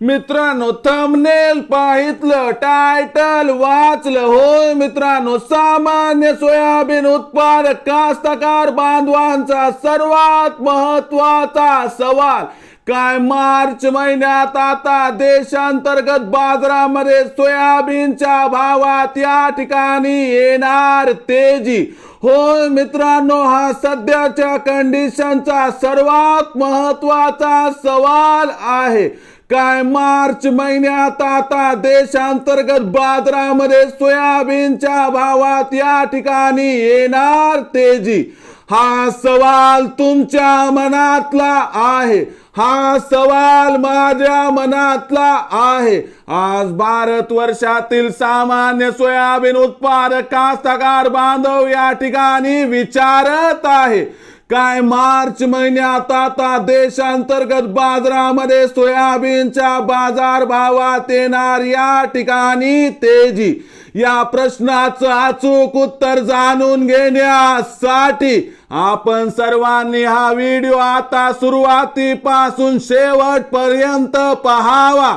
मित्रांनो thumbnail पाहितलं title वाचलं. होय मित्रांनो सामान्य सोयाबीन उत्पादक कास्तकार बांधवांचा सर्वात महत्त्वाचा सवाल काय मार्च महिन्यात आता देशांतर्गत बाजारामध्ये सोयाबीनच्या भावात या ठिकाणी येणार तेजी? होय मित्रांनो हा सध्याच्या कंडिशनचा सर्वात महत्त्वाचा सवाल आहे. काय मार्च महिन्यात आता देशांतर्गत बाजारामध्ये सोयाबीनच्या भावात या ठिकाणी येणार तेजी? हा सवाल तुमच्या मनातला आहे. हा सवाल माझ्या मनातला आहे. आज भारत वर्षातील सामान्य सोयाबीन उत्पादक कास्तकार बांधव या ठिकाणी विचारत आहे. काय मार्च महिन्यात आता देशांतर्गत बाजारामध्ये सोयाबीनच्या बाजार भावात येणार या ठिकाणी तेजी. या प्रश्नाचं अचूक उत्तर जाणून घेण्यासाठी आपण सर्वांनी हा व्हिडिओ आता सुरुवातीपासून शेवटपर्यंत पहावा.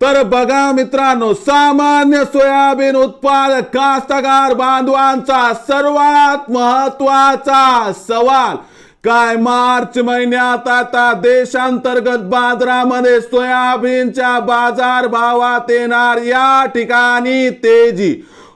तर बघा मित्रांनो सामान्य सोयाबीन उत्पादक कास्तकार बांधवांचा सर्वात महत्त्वाचा सवाल काय मार्च महिन्यात आता देशांतर्गत बाजारामध्ये सोयाबीनच्या बाजार भावात येणार या ठिकाणी तेजी?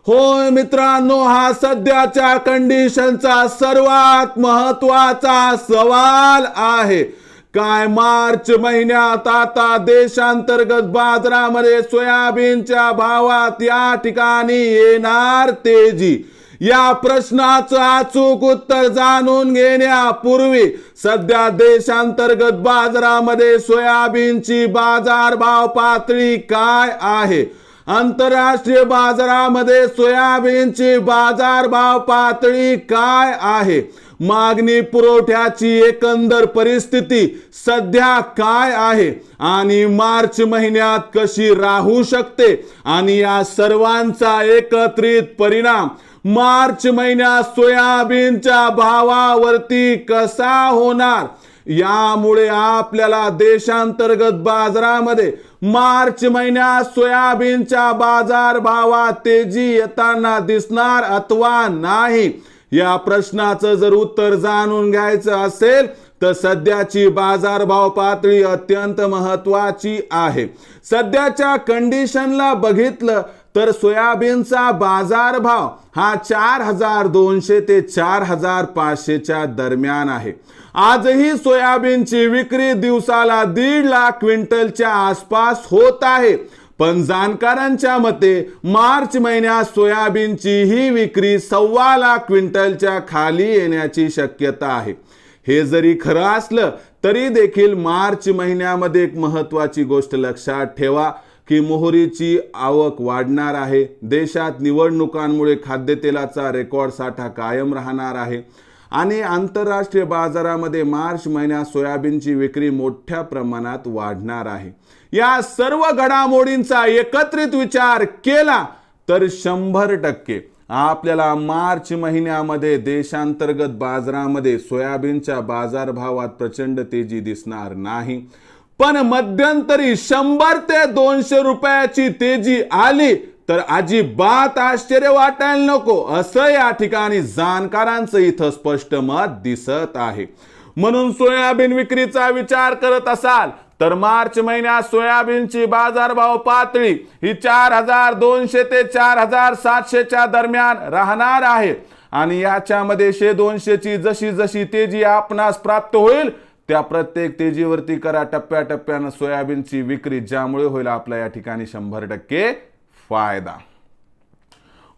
होय मित्रांनो हा सध्याच्या कंडिशनचा सर्वात महत्त्वाचा सवाल आहे. काय मार्च महिन्यात आता देशांतर्गत बाजारामध्ये सोयाबीनच्या भावात या ठिकाणी येणार तेजी. या प्रश्नाचं अचूक उत्तर जाणून घेण्यापूर्वी सध्या देशांतर्गत बाजारामध्ये सोयाबीनची बाजारभाव पातळी काय आहे? आंतरराष्ट्रीय बाजारामध्ये सोयाबीनची बाजार भाव पातळी काय आहे? मागणी पुरवठ्याची एकंदर परिस्थिती सध्या काय आहे? आणि मार्च महिन्यात कशी राहू शकते? आणि या सर्वांचा एकत्रित परिणाम मार्च महिन्यात सोयाबीनच्या भावावरती कसा होणार? यामुळे आपल्याला देशांतर्गत बाजारामध्ये मार्च महिन्यात सोयाबीनच्या बाजार भावात तेजी येताना दिसणार अथवा नाही? या प्रश्नाचं जर उत्तर जाणून घ्यायचं असेल तर सध्याची बाजारभाव पातळी अत्यंत महत्वाची आहे. सध्याच्या कंडिशनला बघितलं तर सोयाबीनचा बाजारभाव हा चार हजार दोनशे ते चार हजार पाचशेच्या दरम्यान आहे. आजही सोयाबीनची विक्री दिवसाला दीड लाख क्विंटलच्या आसपास होत आहे. पण जाणकारांच्या मते मार्च महिन्यात सोयाबीनची ही विक्री सव्वा लाख क्विंटलच्या खाली येण्याची शक्यता आहे. हे जरी खरं असलं तरी देखील मार्च महिन्यामध्ये एक महत्वाची गोष्ट लक्षात ठेवा. की मोहरीची आवक वाढणार आहे. देशात निवडणुकांमुळे खाद्यतेलाचा रेकॉर्ड साठा कायम राहणार आहे. आणि आंतरराष्ट्रीय बाजारामध्ये मार्च महिन्यात सोयाबीनची विक्री मोठ्या प्रमाणात वाढणार आहे. या सर्व घडामोडींचा एकत्रित विचार केला तर शंभर टक्के. आपल्याला मार्च महिन्यामध्ये देशांतर्गत बाजारामध्ये सोयाबीनच्या बाजारभावात प्रचंड तेजी दिसणार नाही. पण मध्यंतरी शंभर ते दोनशे रुपयाची तेजी आली तर अजिबात आश्चर्य वाटायला नको असं या ठिकाणी जाणकारांचं इथं स्पष्ट मत दिसत आहे. म्हणून सोयाबीन विक्रीचा विचार करत असाल तर मार्च महिन्यात सोयाबीनची बाजारभाव पातळी ही चार हजार दोनशे ते चार हजार सातशेच्या दरम्यान राहणार आहे. आणि याच्यामध्ये शे दोनशेची जशी जशी तेजी आपणास प्राप्त होईल त्या प्रत्येक तेजीवरती करा टप्प्याटप्प्यानं सोयाबीनची विक्री ज्यामुळे होईल आपला या ठिकाणी शंभर टक्के फायदा.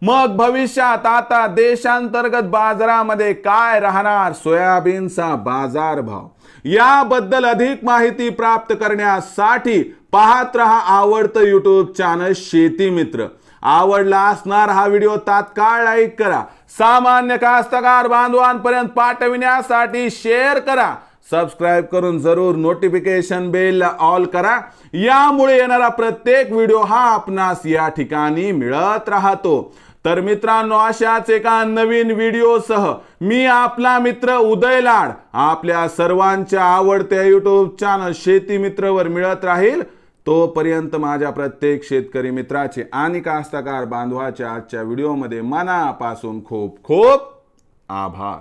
मग भविष्यात आता देशांतर्गत बाजारामध्ये काय राहणार? सोयाबीनचा बाजारभाव. याबद्दल अधिक माहिती प्राप्त करण्यासाठी पाहत रहा आवडतं युट्यूब चॅनल शेती मित्र. आवडला असणार हा व्हिडिओ तात्काळ लाईक करा. सामान्य कास्तकार बांधवांपर्यंत पाठविण्यासाठी शेअर करा. सबस्क्राईब करून जरूर नोटिफिकेशन बेल ऑल करा. यामुळे येणारा प्रत्येक व्हिडिओ हा आपणास या ठिकाणी मिळत राहतो. तर मित्रांनो अशाच एका नवीन व्हिडिओसह मी आपला मित्र उदय लाड आपल्या सर्वांच्या आवडत्या यूट्यूब चॅनल शेती मित्रवर मिळत राहील. तोपर्यंत माझ्या प्रत्येक शेतकरी मित्राचे आणि कास्तकार बांधवाच्या आजच्या व्हिडिओमध्ये मनापासून खूप खूप आभार.